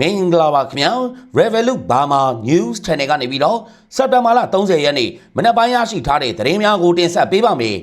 မင်္ဂလာပါခင်ဗျာ Revolut Burma News Channel ကနေပြီးတော့စက်တဘာလ30ရက်နေ့မနက်ပိုင်းရရှိထားတဲ့သတင်းများကိုတင်ဆက်ပေးပါမယ်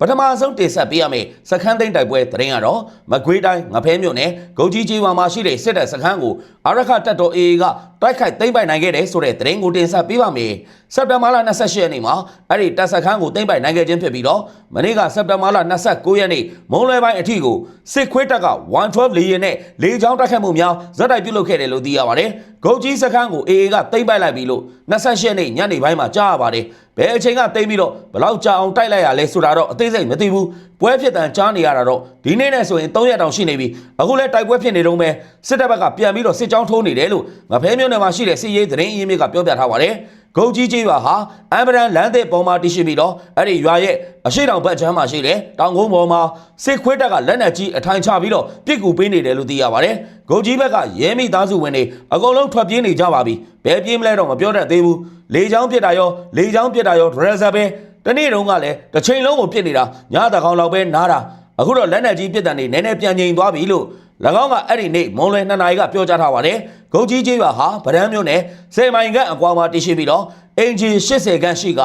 ပထမဆုံးတင်ဆက်ပေးရမယ့်စခန်းသိမ်းတိုက်ပွဲသတင်းကတော့မကွေးတိုင်းငဖဲမြို့နယ်ဂုတ်ကြီးကြီးဝါမှာရှိတဲ့စစ်တပ်စခန်းကိုအာရခတပ်တော် AA ကတိုက်ခိုက်သိမ်းပိုက်နိုင်ခဲ့တယ်ဆိုတဲ့သတင်းကိုတင်ဆက်ပေးပါမယ်စက်တဘာလ28ရက်နေ့မှာအဲ့ဒီတပ်စခန်းကိုသိမ်းပိုက်နိုင်ခဲ့ခြင်းဖြစ်ပြီးတော့မနေ့ကစက်တဘာလ29ရက်နေ့မုံလွယ်ပိုင်းအထိကိုစစ်ခွေးတပ်က112လေယာဉ်နဲ့လေကြောင်းတိုက်ခိုက်မှုများဇက်တိုက်ပြုလုပ်ခဲ့တယ်လို့သိရပါတယ်ဂုတ်ကြီးစခန်းကို AA ကသိမ်းပိုက်လိုက်ပြီလို့28ရက်နေ့ညနေပိုင်းမှာကြားရပါတယ်ဘယ်အချိန်ကသိမ်းပြီးတော့ဘယ်လောက်ကြာအောင်တိုက်လိုက်ရလဲဆိုတာတော့အသေးစိတ်မသိဘူး ပွဲဖြစ်တန်ကြားနေရတာတော့ဒီနေ့နဲ့ဆိုရင်3ရက်တောင်ရှိနေပြီအခုလဲတိုက်ပွဲဖြစ်နေတော့မဲစစ်တပ်ဘက်ကပြန်ပြီးတော့စစ်ကြောင်းထိုးနေတယ်လို့ငဖဲမြို့နယ်မှာရှိတဲ့စစ်ရေးသတင်းအရင်းမြစ်ကပြောပြထားပါတယ်ဂုတ်ကြီးကြီးရွာဟာအမ်ဘရန်လမ်းသစ်ပေါ်မှာတည်ရှိပြီးတော့အဲ့ဒီရွာရဲ့အရှိတောင်ဘက်ချမ်းမှာရှိတဲ့တောင်ကုန်းပေါ်မှာစစ်ခွေးတပ်ကလက်နက်ကြီးအထိုင်ချပြီးတော့ပြစ်ကူပေးနေတယ်လို့သိရပါတယ်ဂုတ်ကြီးဘက်ကရဲမိသားစုဝင်တွေအကုန်လုံးထွက်ပြေးနေကြပါပြီဘယ်ပြေးမလဲတော့မပြောတတ်သေးဘူးလေချောင်းပြစ်တာရောလေချောင်းပြစ်တာရောဒရက်ဇာပဲ တနေ့တုန်းကလည်းတစ်ချိန်လုံးကိုပြစ်နေတာညတကောင်လောက်ပဲနားတာအခုတော့လက်နက်ကြီးပြစ်တန်နေနည်းနည်းပြန်ငြိမ်သွားပြီလို့၎င်းကအဲ့ဒီနေ့မွန်လွယ်နှစ်နာရီကပြောကြားထားပါတယ်ဂုတ်ကြီးကြီးပါဟာဗရန်မြို့နယ်စေမိုင်ကအကွာမှာတည်ရှိပြီးတော့အင်ဂျီ80ခန်းရှိက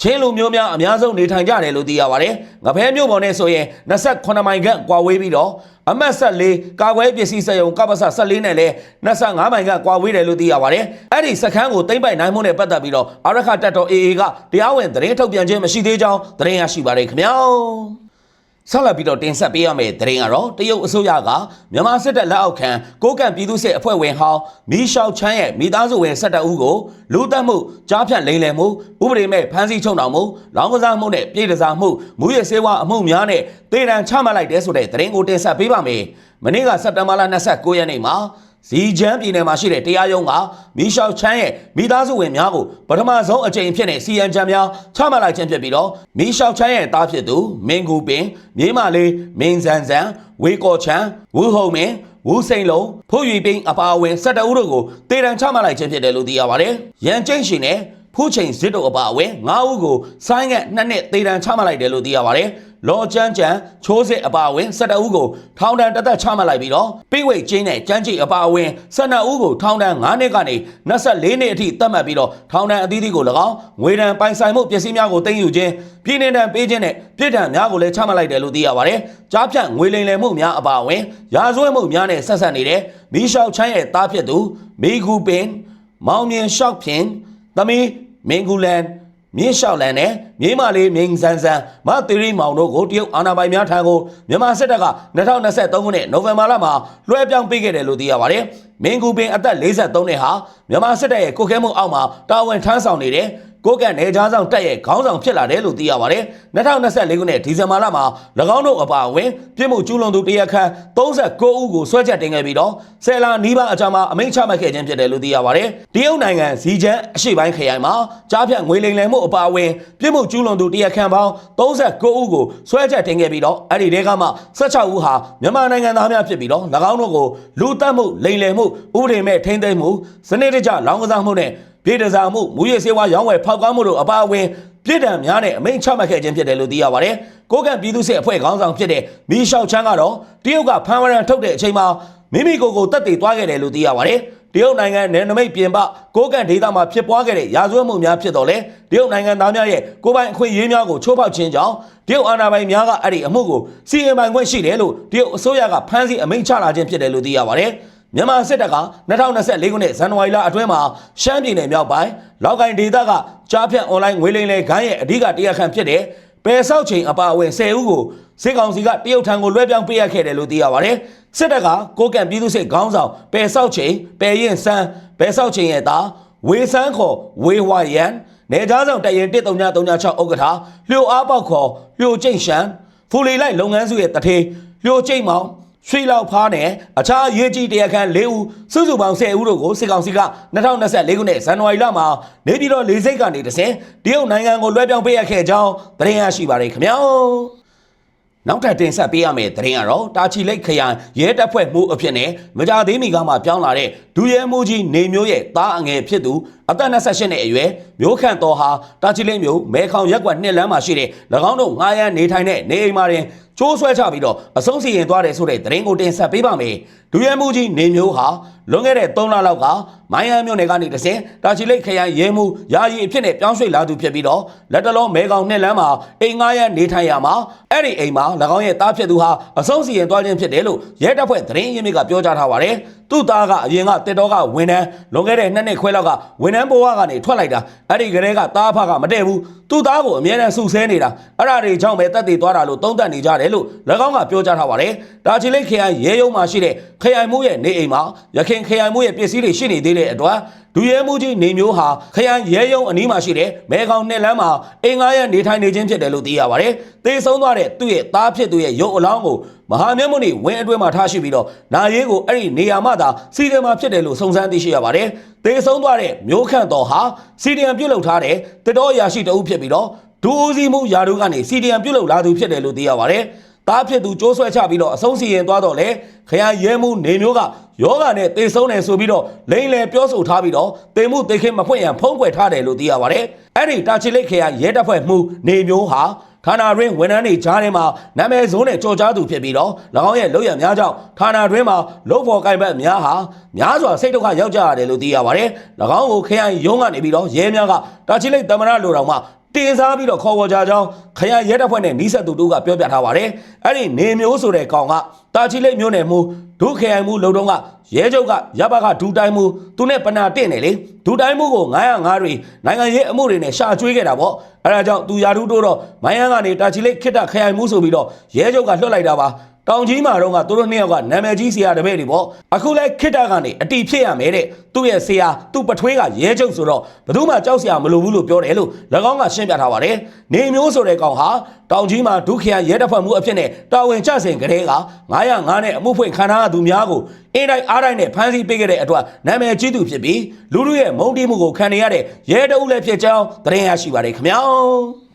ချင်းလူမျိုးများအများဆုံးနေထိုင်ကြတယ်လို့သိရပါတယ်ငဖဲမြို့ပေါ်နဲ့ဆိုရင်28မိုင်ခန့်ကွာဝေးပြီးတော့ အမတ်ဆက်လေးကာကွယ်ပစ္စည်းစက်ရုံကပ္ပစ14နဲ့လည်း25မိုင်ခန့်ကွာဝေးတယ်လို့သိရပါတယ်အဲ့ဒီစခန်းကိုသိမ့်ပိုက်နိုင်မှုနဲ့ပတ်သက်ပြီးတော့အာရခတက်တော် AA ကတရားဝင်သတင်းထုတ်ပြန်ခြင်းမရှိသေးကြောင်းသတင်းရရှိပါတယ်ခင်ဗျာ ဆက်လက်ပြီးတော့တင်ဆက်ပေးရမယ့်သတင်းကတော့တရုတ်အစိုးရကမြန်မာစစ်တပ်လက်အောက်ခံကိုကန့်ပြည်သူ့စစ်အဖွဲ့ဝင်ဟောင်းမီရှောက်ချမ်းရဲ့မိသားစုဝင်17ဦးကိုလူတက်မှုကြားဖြတ်လိမ်လည်မှုဥပဒေမဲ့ဖမ်းဆီးချုပ်နှောင်မှုလောင်းကစားမှုနဲ့ပြည်တစားမှုမူရစေဝါအမှုများနဲ့တေတံချမှတ်လိုက်တဲ့ဆိုတဲ့သတင်းကိုတင်ဆက်ပေးပါမယ်။မနေ့ကစက်တင်ဘာလ29ရက်နေ့မှာ ဇီချမ်းပြည်နယ်မှာရှိတဲ့တရားရုံးကမီရှောက်ချမ်းရဲ့မိသားစုဝင်များကိုပထမဆုံးအကြိမ်ဖြစ်တဲ့စီယန်ချမ်းများချမှတ်လိုက်ခြင်းဖြစ်ပြီးတော့မီရှောက်ချမ်းရဲ့သားဖြစ်သူမင်းကူပင်မြေမလေးမင်းဇန်ဇန်ဝေကော်ချမ်းဝူဟုံမင်းဝူစိန်လုံးဖိုးရွေပိန်အပါအဝင်၁၁ဦးတို့ကိုတေတံချမှတ်လိုက်ခြင်းဖြစ်တယ်လို့သိရပါတယ်။ရန်ကျိန့်ရှင်နဲ့ ဖူးချိန်စစ်တို့အပါအဝင်၅ဦးကိုဆိုင်းကနှစ်နှစ်တေတံချမှတ်လိုက်တယ်လို့သိရပါတယ်။လော်ချမ်းချန်ချိုးစစ်အပါအဝင်၁၁ဦးကိုထောင်ဒဏ်တစ်သက်ချမှတ်လိုက်ပြီးတော့ပိဝိတ်ကျင်းနဲ့ကြမ်းကြိတ်အပါအဝင်၁၂ဦးကိုထောင်ဒဏ်9နှစ်ကနေ24နှစ်အထိသတ်မှတ်ပြီးတော့ထောင်ဒဏ်အသီးသီးကို၎င်းငွေဒဏ်ပိုင်ဆိုင်မှုပစ္စည်းများကိုတင်ယူခြင်းပြည်내ဒဏ်ပေးခြင်းနဲ့ပြည်ဒဏ်များကိုလည်းချမှတ်လိုက်တယ်လို့သိရပါတယ်။ကြားဖြတ်ငွေလိမ်လည်မှုများအပါအဝင်ရာဇဝတ်မှုများနဲ့ဆက်ဆက်နေတဲ့မီရှောက်ချမ်းရဲ့တားဖြစ်သူမီဂူပင် မောင်မြင်ရှောက်ဖြင်သမီး မင်ဂူလန်မြင်းလျှောက်လန်နဲ့မြင်းမလေးမင်းဆန်းဆန်းမသီရိမောင်တို့ကိုတရုတ်အာဏာပိုင်များထံကိုမြန်မာစစ်တပ်က2023ခုနှစ်နိုဝင်ဘာလမှာလွှဲပြောင်းပေးခဲ့တယ်လို့သိရပါတယ်။မင်းကူပင်အသက်43နှစ်ဟာမြန်မာစစ်တပ်ရဲ့ကိုခဲမှုအောက်မှာတာဝန်ထမ်းဆောင်နေတဲ့ ကိုကန့်နေကြားဆောင်တက်ရဲ့ခေါင်းဆောင်ဖြစ်လာတယ်လို့သိရပါတယ်။2024ခုနှစ်ဒီဇင်ဘာလမှာ၎င်းတို့အပါအဝင်ပြည်မှုကျူးလွန်သူတရက်ခန့်39ဦးကိုဆွဲချက်တင်ခဲ့ပြီးတော့ဆယ်လာနီးပါးအကြမ်းမှာအမိန့်ချမှတ်ခဲ့ခြင်းဖြစ်တယ်လို့သိရပါတယ်။တရုတ်နိုင်ငံဇီချမ်းအရှေ့ပိုင်းခရိုင်မှာကြားဖြတ်ငွေလိမ်လည်မှုအပါအဝင်ပြည်မှုကျူးလွန်သူတရက်ခန့်ပေါင်း39ဦးကိုဆွဲချက်တင်ခဲ့ပြီးတော့အဲ့ဒီတဲကမှ16ဦးဟာမြန်မာနိုင်ငံသားများဖြစ်ပြီးတော့၎င်းတို့ကိုလူတက်မှုလိမ်လည်မှုဥပဒေမဲ့ထိန်းသိမ်းမှုစနစ်တကျလောင်းကစားမှုနဲ့ ပြည်တစားမှုမူရစေဝါရောင်းဝယ်ဖောက်ကားမှုတို့အပါအဝင်ပြည်တံများနဲ့အမိန့်ချမှတ်ခဲ့ခြင်းဖြစ်တယ်လို့သိရပါတယ်။ကိုကန့်ပြည်သူ့စစ်အဖွဲ့ခေါင်းဆောင်ဖြစ်တဲ့မီရှောက်ချန်းကတော့တရုတ်ကဖမ်းဝရံထုတ်တဲ့အချိန်မှာမိမိကိုယ်ကိုတက်တည်သွားခဲ့တယ်လို့သိရပါတယ်။တရုတ်နိုင်ငံနယ်နိမိတ်ပြင်ပကိုကန့်ဒေသမှာဖြစ်ပွားခဲ့တဲ့ရာဇဝတ်မှုများဖြစ်တော့လေတရုတ်နိုင်ငံသားများရဲ့ကိုယ်ပိုင်အခွင့်အရေးများကိုချိုးဖောက်ခြင်းကြောင့်တရုတ်အာဏာပိုင်များကအဲ့ဒီအမှုကိုစီရင်ပိုင်ခွင့်ရှိတယ်လို့တရုတ်အစိုးရကဖမ်းဆီးအမိန့်ချလာခြင်းဖြစ်တယ်လို့သိရပါတယ်။ မြန်မာစစ်တပ်က2024ခုနှစ်ဇန်နဝါရီလအတွင်းမှာရှမ်းပြည်နယ်မြောက်ပိုင်းလောက်ကိုင်ဒေသကကြားဖြတ်အွန်လိုင်းငွေလိမ်လေခန်းရဲ့အဓိကတရားခံဖြစ်တဲ့ပယ်ဆောက်ချိန်အပါအဝင်10ဦးကိုစစ်ကောင်စီကတရုတ်ထံကိုလွှဲပြောင်းပေးရခဲ့တယ်လို့သိရပါတယ်။စစ်တပ်ကကိုကန့်ပြည်သူ့စစ်ခေါင်းဆောင်ပယ်ဆောက်ချိန်ပယ်ရင်ဆန်းပယ်ဆောက်ချိန်ရဲ့သားဝေဆန်းခေါ်ဝေဝါယန်နေကြားဆောင်တရင်1336ဥက္ကဋ္ဌလျှို့အားပေါက်ခေါ်လျှို့ကျိန့်ရှန်ဖူလီလိုက်လုပ်ငန်းစုရဲ့တထေလျှို့ကျိန့်မောင် ရွှေလောက်ဖားနဲ့အခြားရေးကြီးတရားခံ၄ဦးစုစုပေါင်း10ဦးတို့ကိုစစ်ကောင်စီက2024ခုနှစ်ဇန်နဝါရီလမှာနေပြည်တော်လေဆိပ်ကနေတဆင်တရုတ်နိုင်ငံကိုလွှဲပြောင်းပေးရခဲ့ကြောင်းသတင်းရရှိပါတယ်ခင်ဗျာနောက်ထပ်တင်ဆက်ပေးရမယ့်သတင်းကတော့တာချီလိတ်ခရိုင်ရဲတပ်ဖွဲ့မှုအဖြစ်နဲ့မကြသေးမီကမှပြောင်းလာတဲ့ဒူရဲမှုကြီးနေမျိုးရဲ့သားအငယ်ဖြစ်သူအသက်28နှစ်အရွယ်မျိုးခန့်တော်ဟာတာချီလိတ်မြို့မဲခေါင်ရက်ကွက်နှစ်လမ်းမှာရှိတဲ့၎င်းတို့ငားရမ်းနေထိုင်တဲ့နေအိမ်မှာတွင် ကျိုးဆွဲချပြီးတော့အဆုံးစီရင်သွားတယ်ဆိုတဲ့သတင်းကိုတင်ဆက်ပေးပါမယ်ဒူရဲမှုကြီးနေမျိုးဟာလွန်ခဲ့တဲ့3လလောက်ကမိုင်းယန်မြို့နယ်ကနေတဆင်တာချီလိတ်ခရိုင်ရဲမှုယာယီအဖြစ်နဲ့ပြောင်းရွှေ့လာသူဖြစ်ပြီးတော့လက်တလုံးမဲကောင်နှစ်လမ်းမှာအိမ်ငားရနေထိုင်ရမှာအဲ့ဒီအိမ်မှာ၎င်းရဲ့တားဖြစ်သူဟာအဆုံးစီရင်သွားခြင်းဖြစ်တယ်လို့ရဲတပ်ဖွဲ့သတင်းရင်းမြစ်ကပြောကြားထားပါတယ်သူ့သားကအရင်ကတစ်တော်ကဝန်ထမ်းလွန်ခဲ့တဲ့နှစ်နှစ်ခွဲလောက်ကဝန်ထမ်းဘဝကနေထွက်လိုက်တာအဲ့ဒီကလေးကတားဖကမတည့်ဘူးသူ့သားကိုအမြဲတမ်းဆူဆဲနေတာအဲ့ဒါတွေကြောင့်ပဲတက်တည်သွားတာလို့သုံးသပ်နေကြတယ်လို့၎င်းကပြောကြားထားပါတယ်ဒါချီလိတ်ခရိုင်ရဲရုံးမှာရှိတဲ့ခရိုင်မှုရဲ့နေအိမ်မှာရခင်ခရိုင်မှုရဲ့ပစ္စည်းတွေရှိနေသေးတဲ့အတွက်ဒူရဲမှုကြီးနေမျိုးဟာခရိုင်ရဲရုံးအနီးမှာရှိတဲ့မဲကောင်နှစ်လမ်းမှာအင်္ဂါရဲ့နေထိုင်နေခြင်းဖြစ်တယ်လို့သိရပါတယ်သေဆုံးသွားတဲ့သူ့ရဲ့သားဖြစ်သူရဲ့ရုပ်အလောင်းကိုမဟာမြတ်မုန်ဝင်းအတွင်းမှာထားရှိပြီးတော့နာရေးကိုအဲ့ဒီနေရာမှသာစီဒီမှာဖြစ်တယ်လို့စုံစမ်းသိရှိရပါတယ်သေဆုံးသွားတဲ့မျိုးခန့်တော်ဟာစီဒီယံပြုတ်လုထားတဲ့တတော်ရာရှိတအုပ်ဖြစ်ပြီးတော့ဒူဦးစီးမှုယာတို့ကနေစီဒီယံပြုတ်လုလာသူဖြစ်တယ်လို့သိရပါတယ် တားဖြစ်သူကြိုးဆွဲချပြီးတော့အဆုံးစီရင်သွားတော့လေခရရဲမှုနေမျိုးကယောဂနဲ့တေဆုံးတယ်ဆိုပြီးတော့လိန်လေပြောဆိုထားပြီးတော့တေမှုတေခင်းမဖွင့်ရန်ဖုံးကွယ်ထားတယ်လို့သိရပါတယ်အဲ့ဒီတာချီလိတ်ခရရဲတပ်ဖွဲ့မှုနေမျိုးဟာဌာနတွင်ဝန်ထမ်းတွေကြားထဲမှာနာမည်ဆိုးနဲ့ကြော်ကြားသူဖြစ်ပြီးတော့၎င်းရဲ့လုပ်ရများကြောင့်ဌာနတွင်မှာလုပ်ဖို့ကိုင်ဘက်များဟာများစွာစိတ်ဒုက္ခရောက်ကြရတယ်လို့သိရပါတယ်၎င်းကိုခရိုင်ရုံးကနေပြီးတော့ရဲများကတာချီလိတ်တမရလိုတော်မှာ တင်စားပြီးတော့ခေါ်ဝေါ်ကြကြောင်းခရရဲတပ်ဖွဲ့နဲ့နီးစပ်သူတို့ကပြောပြထားပါတယ်။အဲ့ဒီနေမျိုးဆိုတဲ့ကောင်ကတာချီလိတ်မျိုးနယ်မှုဒုခရိုင်မှုလုံတုံးကရဲချုပ်ကရပါကဒူတိုင်းမှုသူနဲ့ပနာတင့်နေလေဒူတိုင်းမှုကို905တွေနိုင်ငံရေးအမှုတွေနဲ့ရှာကျွေးခဲ့တာပေါ့။အဲ့ဒါကြောင့်သူယာဒူတိုးတော့မိုင်းယန်းကနေတာချီလိတ်ခိတ္တခရိုင်မှုဆိုပြီးတော့ရဲချုပ်ကလွှတ်လိုက်တာပါ။ တောင်ကြီးမှာတော့ကသူတို့နှစ်ယောက်ကနာမည်ကြီးဆရာတပည့်တွေပေါ့အခုလဲခိတ္တကနေအတီဖြစ်ရမယ်တဲ့သူ့ရဲ့ဆရာသူ့ပထွေးကရဲချုပ်ဆိုတော့ဘယ်သူမှကြောက်ဆရာမလိုဘူးလို့ပြောတယ်လို့၎င်းကရှင်းပြထားပါတယ်နေမျိုးဆိုတဲ့ကောင်ဟာတောင်ကြီးမှာဒုက္ခရရဲတပ်ဖွဲ့မှုအဖြစ်နဲ့တာဝန်ကျဆင်ကလေးက905နဲ့အမှုဖွင့်ခံထားရသူများကိုအင်းတိုင်းအားတိုင်းနဲ့ဖမ်းဆီးပေးခဲ့တဲ့အတွက်နာမည်ကြီးသူဖြစ်ပြီးလူလူရဲ့မုံတီးမှုကိုခံနေရတဲ့ရဲတအုပ်လည်းဖြစ်ကြောင်းသတင်းရရှိပါတယ်ခင်ဗျာ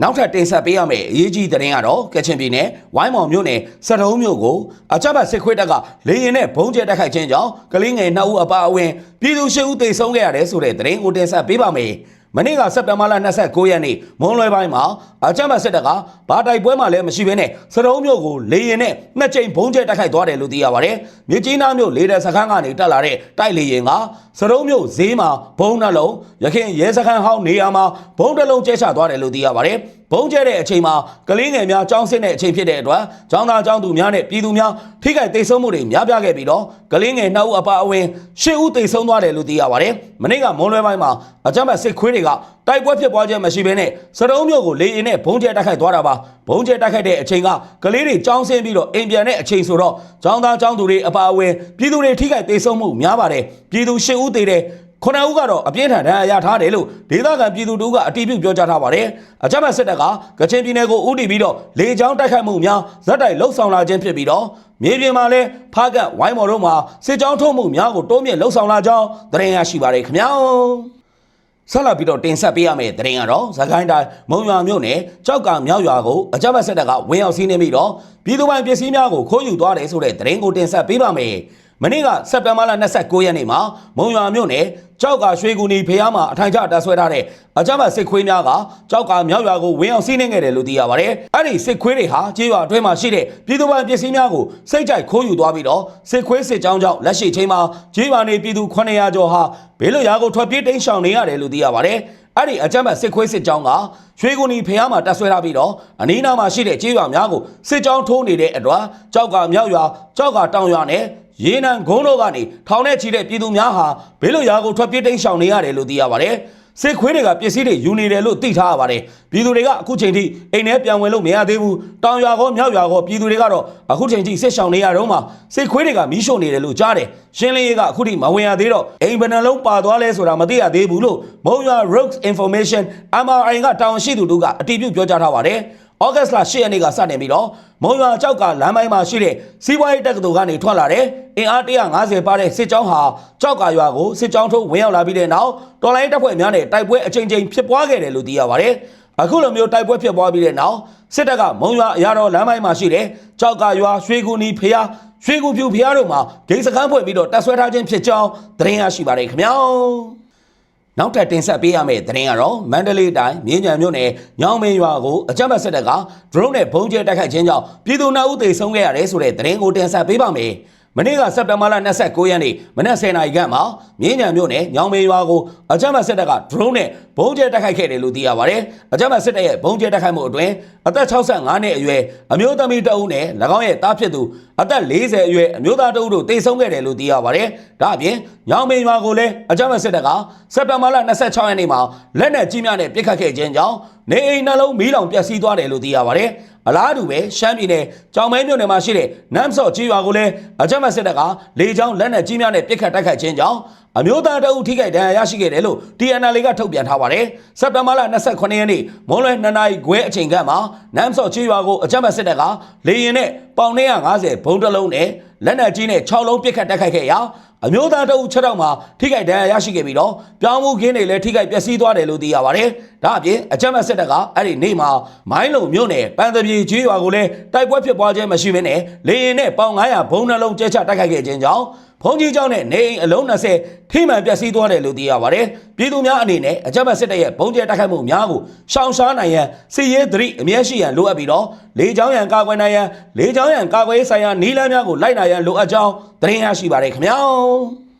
နောက်ထပ်တင်ဆက်ပေးရမယ့်အရေးကြီးသတင်းကတော့ကချင်ပြည်နယ်ဝိုင်းမောင်မြို့နယ်စတုံးမြို့ကိုအကြမ်းဖက်စစ်ခွေးတပ်ကလေရင်နဲ့ဘုံကျဲတိုက်ခိုက်ခြင်းကြောင့်ကလေးငယ်2ဦးအပါအဝင်ပြည်သူ8ဦးသေဆုံးခဲ့ရတယ်ဆိုတဲ့သတင်းကိုတင်ဆက်ပေးပါမယ်။ မနေ့ကစက်တဘာလ29ရက်နေ့မွန်းလွဲပိုင်းမှာအကြမ်းဖက်စစ်တပ်ကဘာတိုက်ပွဲမှလည်းမရှိဘဲနဲ့စတုံးမြို့ကိုလေရင်နဲ့နှစ်ကြိမ်ဘုံကျဲတိုက်ခိုက်သွားတယ်လို့သိရပါတယ်။မြကြီးနားမြို့လေတပ်စခန်းကနေတက်လာတဲ့တိုက်လေရင်ကစတုံးမြို့ဈေးမှာဘုံနှလုံးရခင်ရဲစခန်းဟောင်းနေရာမှာဘုံတစ်လုံးကျဲချသွားတယ်လို့သိရပါတယ်။ ဘုံကျဲတဲ့အချိန်မှာကလေးငယ်များကြောင်းစစ်တဲ့အချိန်ဖြစ်တဲ့အတွက်ကျောင်းသားကျောင်းသူများနဲ့ပြည်သူများထိခိုက်သိမ်းဆုံးမှုတွေများပြားခဲ့ပြီးတော့ကလေးငယ်နှစ်ဦးအပါအဝင်၈ဦးသိမ်းဆုံးသွားတယ်လို့သိရပါတယ်။မနေ့ကမွန်လွဲပိုင်းမှာအကြမ်းဖက်စစ်ခွေးတွေကတိုက်ပွဲဖြစ်ပွားခြင်းမရှိဘဲနဲ့စတုံးမြို့ကိုလေရင်နဲ့ဘုံကျဲတိုက်ခိုက်သွားတာပါ။ဘုံကျဲတိုက်ခိုက်တဲ့အချိန်ကကလေးတွေကြောင်းဆင်းပြီးတော့အိမ်ပြန်တဲ့အချိန်ဆိုတော့ကျောင်းသားကျောင်းသူတွေအပါအဝင်ပြည်သူတွေထိခိုက်သိမ်းဆုံးမှုများပါတယ်။ပြည်သူ၈ဦးသေတယ် ခုနဦးကတော့အပြင်းထန်ဒဏ်ရာရထားတယ်လို့ဒေသခံပြည်သူတို့ကအတီးပြုတ်ပြောကြားထားပါတယ်။အကြမ်းဖက်စစ်တပ်ကကချင်ပြည်နယ်ကိုဦးတည်ပြီးတော့လေကြောင်းတိုက်ခိုက်မှုများဇက်တိုက်လှုပ်ဆောင်လာခြင်းဖြစ်ပြီးတော့မြေပြင်မှာလည်းဖားကတ်ဝိုင်းမော်တို့မှာစစ်ကြောင်းထုတ်မှုများကိုတိုးမြင့်လှုပ်ဆောင်လာကြောင်းသတင်းရရှိပါတယ်ခင်ဗျာ။ဆက်လက်ပြီးတော့တင်ဆက်ပေးရမယ့်သတင်းကတော့သခိုင်းတိုင်းမုံရွာမြို့နယ်ကြောက်ကမြောက်ရွာကိုအကြမ်းဖက်စစ်တပ်ကဝင်ရောက်စီးနှင်းပြီးတော့ပြည်သူပိုင်ပစ္စည်းများကိုခိုးယူသွားတယ်ဆိုတဲ့သတင်းကိုတင်ဆက်ပေးပါမယ်။ မနေ့ကစက်တင်ဘာလ29ရက်နေ့မှာမုံရွာမြို့နယ်ကြောက်ကရွှေကူနီဖျားမှာအထိုင်ကျတပ်ဆွဲထားတဲ့အကြမ်းဖက်စစ်ခွေးများကကြောက်ကမြောက်ရွာကိုဝင်အောင်စီးနှင်းခဲ့တယ်လို့သိရပါတယ်။အဲ့ဒီစစ်ခွေးတွေဟာကြေးရွာအတွင်းမှာရှိတဲ့ပြည်သူ့ပိုင်ပစ္စည်းများကိုစိတ်ကြိုက်ခိုးယူသွားပြီးတော့စစ်ခွေးစစ်ကြောင်းကြောင့်လက်ရှိချိန်မှာကြေးရွာနေပြည်သူ900ကျော်ဟာဘေးလွတ်ရာကိုထွက်ပြေးတိမ်းရှောင်နေရတယ်လို့သိရပါတယ်။ အဲ့ဒီအကြမ်းဖက်စစ်ခွေးစစ်ကြောင်းကရွှေကူနီဖျားမှာတပ်ဆွဲထားပြီးတော့အနီးနားမှာရှိတဲ့ကြေးရွာများကိုစစ်ကြောင်းထိုးနေတဲ့အတွက်ကြောက်ကမြောက်ရွာကြောက်ကတောင်ရွာနဲ့ရေနံဂုံးတို့ကနေထောင်ထဲချီတဲ့ပြည်သူများဟာဘေးလွတ်ရာကိုထွက်ပြေးတိမ်းရှောင်နေရတယ်လို့သိရပါတယ်။ စစ်ခွေးတွေကပစ္စည်းတွေယူနေတယ်လို့သိထားရပါတယ်။ပြည်သူတွေကအခုချိန်ထိအိမ်ထဲပြန်ဝင်လို့မရသေးဘူး။တောင်ရွာကောမြောက်ရွာကောပြည်သူတွေကတော့အခုချိန်ထိစစ်ရှောင်နေရတော့မှစစ်ခွေးတွေကမီးရှို့နေတယ်လို့ကြားတယ်။ရှင်းလင်းရေးကအခုထိမဝင်ရသေးတော့အိမ်ဘယ်နှလုံးပါသွားလဲဆိုတာမသိရသေးဘူးလို့မုံရွာ Rogues Information MRI ကတာဝန်ရှိသူတို့ကအတည်ပြုပြောကြားထားပါတယ်။ ဩဂတ်စ်လ10ရက်နေ့ကစတင်ပြီးတော့မုံရွာကြောက်ကလမ်းပိုင်းမှာရှိတဲ့စီးပွားရေးတက္ကသိုလ်ကနေထွက်လာတဲ့အင်အား150ပါတဲ့စစ်ကြောင်းဟာကြောက်ကရွာကိုစစ်ကြောင်းထုတ်ဝင်ရောက်လာပြီးတဲ့နောက်တော်လိုင်းတပ်ဖွဲ့များနဲ့တိုက်ပွဲအကြိမ်ကြိမ်ဖြစ်ပွားခဲ့တယ်လို့သိရပါတယ်။အခုလိုမျိုးတိုက်ပွဲဖြစ်ပွားပြီးတဲ့နောက်စစ်တပ်ကမုံရွာအရာတော်လမ်းပိုင်းမှာရှိတဲ့ကြောက်ကရွာရွှေကူနီဖျားရွှေကူဖြူဖျားတို့မှာဂိမ်းစခန်းဖွဲ့ပြီးတော့တပ်ဆွဲထားခြင်းဖြစ်ကြောင်းသတင်းရရှိပါတယ်ခင်ဗျာ။ နောက်ထပ်တင်ဆက်ပေးရမယ့်သတင်းကတော့မန္တလေးတိုင်းမြင်းကြံမြို့နယ်ညောင်မင်းရွာကိုအကြမ်းဖက်စစ်တပ်က drone နဲ့ဘုံကျဲတိုက်ခိုက်ခြင်းကြောင့်ပြည်သူနှစ်ဦးသေဆုံးခဲ့ရတယ်ဆိုတဲ့သတင်းကိုတင်ဆက်ပေးပါမယ်။ မနေ့ကစက်တင်ဘာလ29ရက်နေ့မနက်10:00နာရီခန့်မှာမြင်းညံမြို့နယ်ညောင်မေရွာကိုအကြမ်းဖက်စစ်တပ်က drone နဲ့ဘုံကျဲတိုက်ခိုက်ခဲ့တယ်လို့သိရပါတယ်။အကြမ်းဖက်စစ်တပ်ရဲ့ဘုံကျဲတိုက်ခိုက်မှုအတွင်းအသက်65နှစ်အရွယ်အမျိုးသမီးတအုပ်နဲ့၎င်းရဲ့သားဖြစ်သူအသက်40အရွယ်အမျိုးသားတအုပ်တို့တေဆုံးခဲ့တယ်လို့သိရပါတယ်။ဒါအပြင်ညောင်မေရွာကိုလည်းအကြမ်းဖက်စစ်တပ်ကစက်တင်ဘာလ26ရက်နေ့မှာလက်နက်ကြီးများနဲ့ပစ်ခတ်ခဲ့ခြင်းကြောင့်နေအိမ်နှလုံးမီးလောင်ပျက်စီးသွားတယ်လို့သိရပါတယ်။အလားတူပဲရှမ်းပြည်နယ်ကြောင်မဲမြို့နယ်မှာရှိတဲ့နမ်ဆော့ကြီးရွာကိုလည်းအကြမ်းဖက်စစ်တပ်ကလေကြောင်းလက်နက်ကြီးများနဲ့ပစ်ခတ်တိုက်ခိုက်ခြင်းကြောင့်အမျိုးသားတအုပ်ထိခိုက်ဒဏ်ရာရရှိခဲ့တယ်လို့ TNL ကထုတ်ပြန်ထားပါတယ်။စက်တင်ဘာလ29ရက်နေ့မွန်းလွဲ2နာရီခွဲအချိန်ခန့်မှာနမ်ဆော့ကြီးရွာကိုအကြမ်းဖက်စစ်တပ်ကလေရင်နဲ့ပေါင်250ဘုံတစ်လုံးနဲ့လက်နက်ကြီးနဲ့6လုံးပစ်ခတ်တိုက်ခိုက်ခဲ့ရာ အမျိုးသားတအုပ်6တောက်မှာထိခိုက်ဒဏ်ရာရရှိခဲ့ပြီးတော့ပြောင်းမှုခင်းတွေလည်းထိခိုက်ပျက်စီးသွားတယ်လို့သိရပါတယ်။ဒါအပြင်အကြမ်းဖက်စစ်တပ်ကအဲ့ဒီနေ့မှာမိုင်းလုံမြို့နယ်ပန်းသပြေကြီးရွာကိုလည်းတိုက်ပွဲဖြစ်ပွားခြင်းမရှိဘဲနဲ့လေရင်နဲ့ပေါင်900ဘုံနှလုံးကျဲချတိုက်ခိုက်ခဲ့ခြင်းကြောင့် ဘုံကြီးကျောင်းနဲ့နေအိမ်အလုံး20ထိမှန်ပျက်စီးသွားတယ်လို့သိရပါတယ်။ပြည်သူများအနေနဲ့အကြမ်းဖက်စစ်တပ်ရဲ့ဘုံကျဲတိုက်ခိုက်မှုများကိုရှောင်ရှားနိုင်ရန်စစ်ရေးသတိအမြဲရှိရန်လိုအပ်ပြီးတော့လေကြောင်းရန်ကာကွယ်နိုင်ရန်လေကြောင်းရန်ကာကွယ်ရေးဆိုင်ရာနည်းလမ်းများကိုလိုက်နာရန်လိုအပ်ကြောင်းသတင်းရရှိပါတယ်ခင်ဗျာ။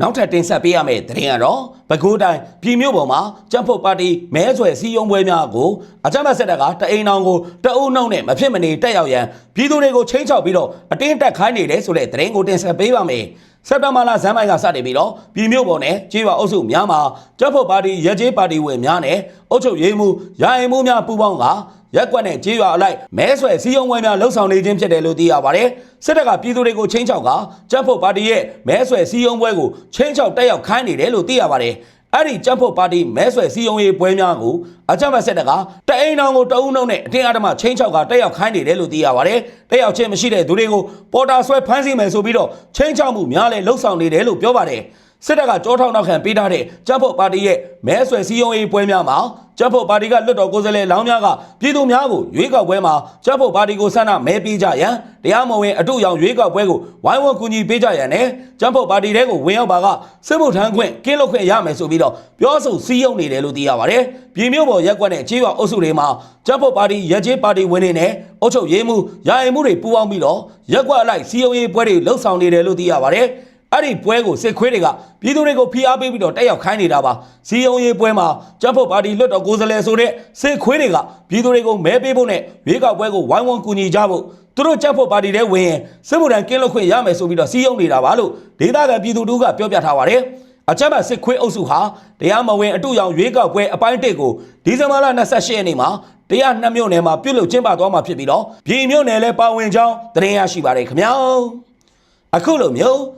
နောက်ထပ်တင်ဆက်ပေးရမယ့်သတင်းကတော့ပဲခူးတိုင်းပြည်မြို့ပေါ်မှာကျန်းဖို့ပါတီမဲဆွယ်စီယုံပွဲများကိုအကြမ်းဖက်စစ်တပ်ကတအိမ်အောင်ကိုတအုပ်နှုံနဲ့မဖြစ်မနေတက်ရောက်ရန်ပြည်သူတွေကိုချိန်ချောက်ပြီးတော့အတင်းတက်ခိုင်းနေတယ်ဆိုတဲ့သတင်းကိုတင်ဆက်ပေးပါမယ်စက်တဘာလဇန်မိုင်ကစတင်ပြီးတော့ပြည်မြို့ပေါ်နဲ့ကြေးရွာအုပ်စုများမှာကျန်းဖို့ပါတီရဲကျေးပါတီဝင်များနဲ့အုပ်ချုပ်ရေးမှုရာအိမ်မှုများပူးပေါင်းက ရက်ကွက်နဲ့ကြေးရွာအလိုက်မဲဆွယ်စီယုံပွဲများလှုပ်ဆောင်နေခြင်းဖြစ်တယ်လို့သိရပါတယ်စစ်တပ်ကပြည်သူတွေကိုချင်းချောက်ကကျန်းဖို့ပါတီရဲ့မဲဆွယ်စီယုံပွဲကိုချင်းချောက်တက်ရောက်ခိုင်းနေတယ်လို့သိရပါတယ်အဲ့ဒီကျန်းဖို့ပါတီမဲဆွယ်စီယုံရေးပွဲများကိုအကြမ်းဖက်စစ်တပ်ကတအိမ်တော်ကိုတအုံနှုံနဲ့အတင်းအဓမ္မချင်းချောက်ကတက်ရောက်ခိုင်းနေတယ်လို့သိရပါတယ်တက်ရောက်ခြင်းမရှိတဲ့သူတွေကိုပေါ်တာဆွဲဖမ်းဆီးမယ်ဆိုပြီးတော့ချင်းချောက်မှုများလဲလှုပ်ဆောင်နေတယ်လို့ပြောပါတယ် စစ်တပ်ကကြောထောက်နောက်ခံပေးထားတဲ့ကျန်းဖို့ပါတီရဲ့မဲဆွယ်စည်းရုံးရေးပွဲများမှာကျန်းဖို့ပါတီကလွတ်တော်ကိုယ်စားလှယ်လောင်းများကပြည်သူများကိုရွေးကောက်ပွဲမှာကျန်းဖို့ပါတီကိုဆန္ဒမဲပေးကြရန်တရားမဝင်အတုရောင်ရွေးကောက်ပွဲကိုဝိုင်းဝန်းကူညီပေးကြရန်နဲ့ကျန်းဖို့ပါတီတဲကိုဝင်ရောက်ပါကစစ်မှုထမ်းခွင့်ကင်းလွတ်ခွင့်ရမယ်ဆိုပြီးတော့ပြောဆိုစည်းရုံးနေတယ်လို့သိရပါတယ်ပြည်မြို့ပေါ်ရက်ကွက်နဲ့ကြေးရွာအုပ်စုတွေမှာကျန်းဖို့ပါတီရက်ကျေးပါတီဝင်တွေနဲ့အုပ်ချုပ်ရေးမှုရာအိမ်မှုတွေပူးပေါင်းပြီးတော့ရက်ကွက်အလိုက်စည်းရုံးရေးပွဲတွေလှုပ်ဆောင်နေတယ်လို့သိရပါတယ် အဲ့ဒီပွဲကိုစစ်ခွေးတွေကပြည်သူတွေကိုဖိအားပေးပြီးတော့တက်ရောက်ခိုင်းနေတာပါစီယုံရေးပွဲမှာကျန်းဖို့ပါတီလွတ်တော်ကိုယ်စားလှယ်ဆိုတဲ့စစ်ခွေးတွေကပြည်သူတွေကိုမဲပေးဖို့နဲ့ရွေးကောက်ပွဲကိုဝိုင်းဝန်းကူညီကြဖို့သူတို့ကျန်းဖို့ပါတီထဲဝင်ရင်စစ်မှုထမ်းကင်းလွတ်ခွင့်ရမယ်ဆိုပြီးတော့စီယုံနေတာပါလို့ဒေသခံပြည်သူတို့ကပြောပြထားပါတယ်အကြမ်းဖက်စစ်ခွေးအုပ်စုဟာတရားမဝင်အတူရောင်ရွေးကောက်ပွဲအပိုင်းတစ်ကိုဒီဇင်ဘာလ28ရက်နေ့မှာတရားနှစ်မြို့နယ်မှာပြုလုပ်ကျင်းပသွားမှာဖြစ်ပြီးတော့ပြည်မြို့နယ်လည်းပါဝင်ကြောင်းသတင်းရရှိပါတယ်ခင်ဗျာအခုလိုမျိုး